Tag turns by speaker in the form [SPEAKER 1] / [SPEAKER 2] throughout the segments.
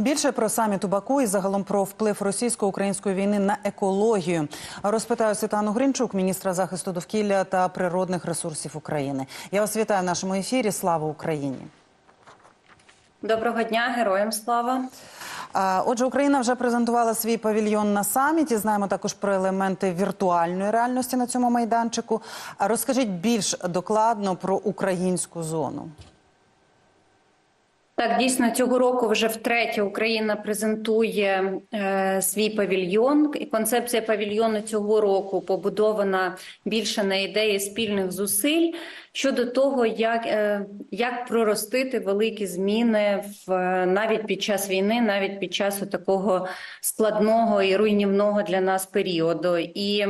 [SPEAKER 1] Більше про саміт у Баку і загалом про вплив російсько-української війни на екологію розпитаю Світлану Гринчук, міністра захисту довкілля та природних ресурсів України. Я вас вітаю в нашому ефірі. Слава Україні!
[SPEAKER 2] Доброго дня, героям слава.
[SPEAKER 1] Отже, Україна вже презентувала свій павільйон на саміті. Знаємо також про елементи віртуальної реальності на цьому майданчику. Розкажіть більш докладно про українську зону.
[SPEAKER 2] Так, дійсно, цього року вже втретє Україна презентує е, свій павільйон. І концепція павільйону цього року побудована більше на ідеї спільних зусиль щодо того, як, е, як проростити великі зміни в е, навіть під час війни, навіть під час такого складного і руйнівного для нас періоду. І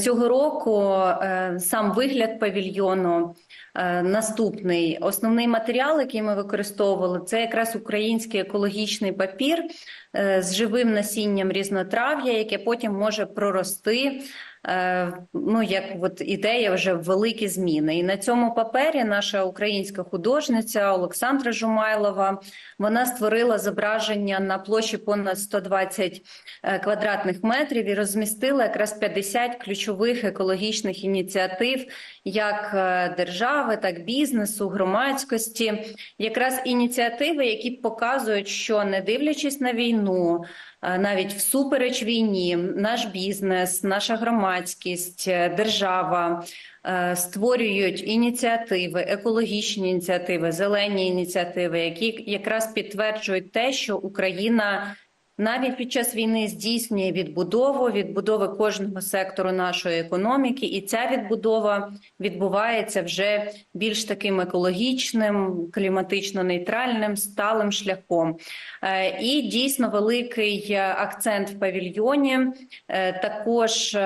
[SPEAKER 2] цього року е, сам вигляд павільйону. Е, Наступний основний матеріал, який ми використовували, це якраз український екологічний папір е, з живим насінням різнотрав'я, яке потім може прорости. Е, Ну, як от ідея вже великі зміни, і на цьому папері наша українська художниця Олександра Жумайлова вона створила зображення на площі понад 120 е, квадратних метрів і розмістила якраз 50 ключових екологічних ініціатив, як е, держави, так бізнесу, громадськості, якраз ініціативи, які показують, що не дивлячись на війну, навіть всупереч війні, наш бізнес, наша громадськість, е, держава. е, Створюють ініціативи, екологічні ініціативи, зелені ініціативи, які якраз підтверджують те, що Україна навіть під час війни здійснює відбудову, відбудови кожного сектору нашої економіки, і ця відбудова відбувається вже більш таким екологічним, кліматично нейтральним, сталим шляхом. Е, І дійсно великий е, акцент в павільйоні е, також.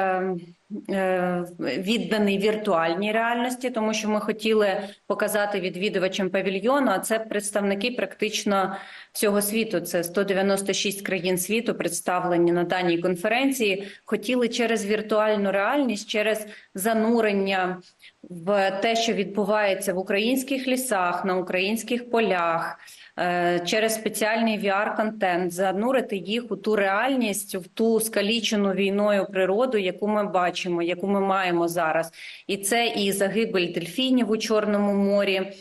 [SPEAKER 2] Е, Відданий віртуальній реальності, тому що ми хотіли показати відвідувачам павільйону. А це представники практично всього світу. Це 196 країн світу представлені на даній конференції. Хотіли через віртуальну реальність, через занурення в те, що відбувається в українських лісах, на українських полях. е, Через спеціальний VR-контент занурити їх у ту реальність, в ту скалічену війною природу, яку ми бачимо, яку ми маємо зараз, і це і загибель дельфінів у Чорному морі,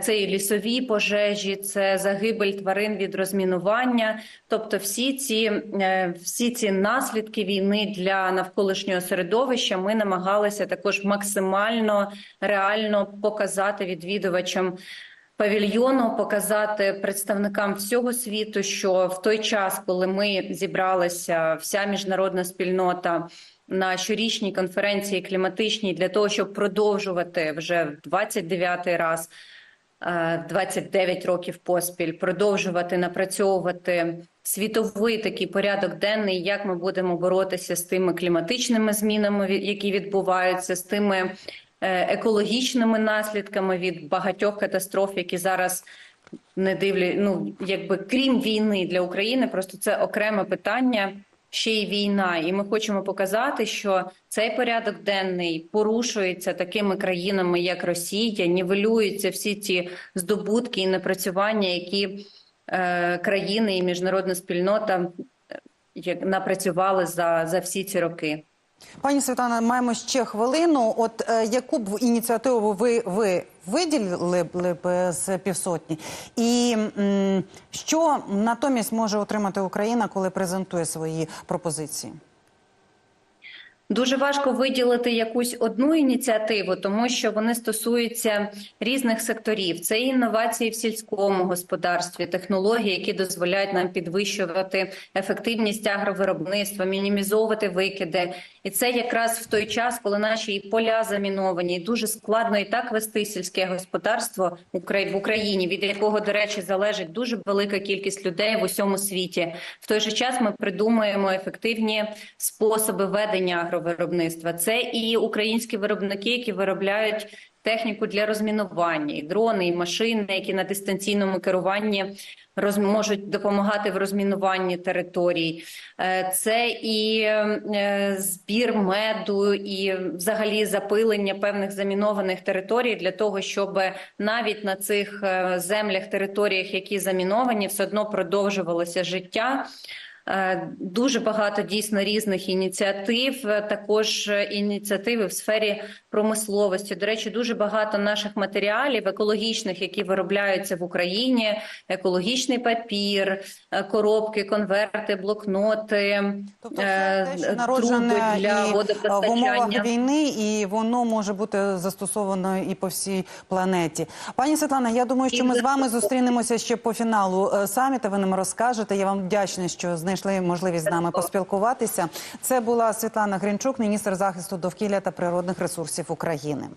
[SPEAKER 2] Це і лісові пожежі, це загибель тварин від розмінування. Тобто, всі ці, е, всі ці наслідки війни для навколишнього середовища ми намагалися також максимально реально показати відвідувачам. Павільйону показати представникам всього світу, що в той час, коли ми зібралися, вся міжнародна спільнота на щорічній конференції кліматичній для того, щоб продовжувати вже в 29-й раз. Е, 29 років поспіль продовжувати напрацьовувати світовий такий порядок денний, як ми будемо боротися з тими кліматичними змінами, які відбуваються, з тими е, екологічними наслідками від багатьох катастроф, які зараз не дивлять, ну якби крім війни для України, просто це окреме питання. Ще й війна, і ми хочемо показати, що цей порядок денний порушується такими країнами, як Росія, нівелюються всі ці здобутки і напрацювання, які е, країни і міжнародна спільнота е, як напрацювали за, за всі ці роки.
[SPEAKER 1] Пані Світлана, маємо ще хвилину. От е, яку б ініціативу ви, ви виділили б е, з півсотні? І м, що натомість може отримати Україна, коли презентує свої пропозиції?
[SPEAKER 2] Дуже важко виділити якусь одну ініціативу, тому що вони стосуються різних секторів. Це інновації в сільському господарстві, технології, які дозволяють нам підвищувати ефективність агровиробництва, мінімізовувати викиди. І це якраз в той час, коли наші поля заміновані, і дуже складно і так вести сільське господарство в Україні, від якого, до речі, залежить дуже велика кількість людей в усьому світі. В той же час ми придумуємо ефективні способи ведення агровиробництва. Це і українські виробники, які виробляють техніку для розмінування, і дрони, і машини, які на дистанційному керуванні роз, можуть допомагати в розмінуванні територій. Е, Це і е, збір меду, і взагалі запилення певних замінованих територій для того, щоб навіть на цих е, землях, територіях, які заміновані, все одно продовжувалося життя. Е, Дуже багато дійсно різних ініціатив, е, також е, ініціативи в сфері промисловості. До речі, дуже багато наших матеріалів екологічних, які виробляються в Україні: екологічний папір, коробки, конверти, блокноти,
[SPEAKER 1] Тобто те, що
[SPEAKER 2] труби для
[SPEAKER 1] і в умовах війни, і воно може бути застосовано і по всій планеті. Пані Світлана, я думаю, що ми з вами зустрінемося ще по фіналу саміта. Ви нам розкажете. Я вам вдячна, що знайшли можливість з нами поспілкуватися. Це була Світлана Гринчук, міністр захисту довкілля та природних ресурсів України.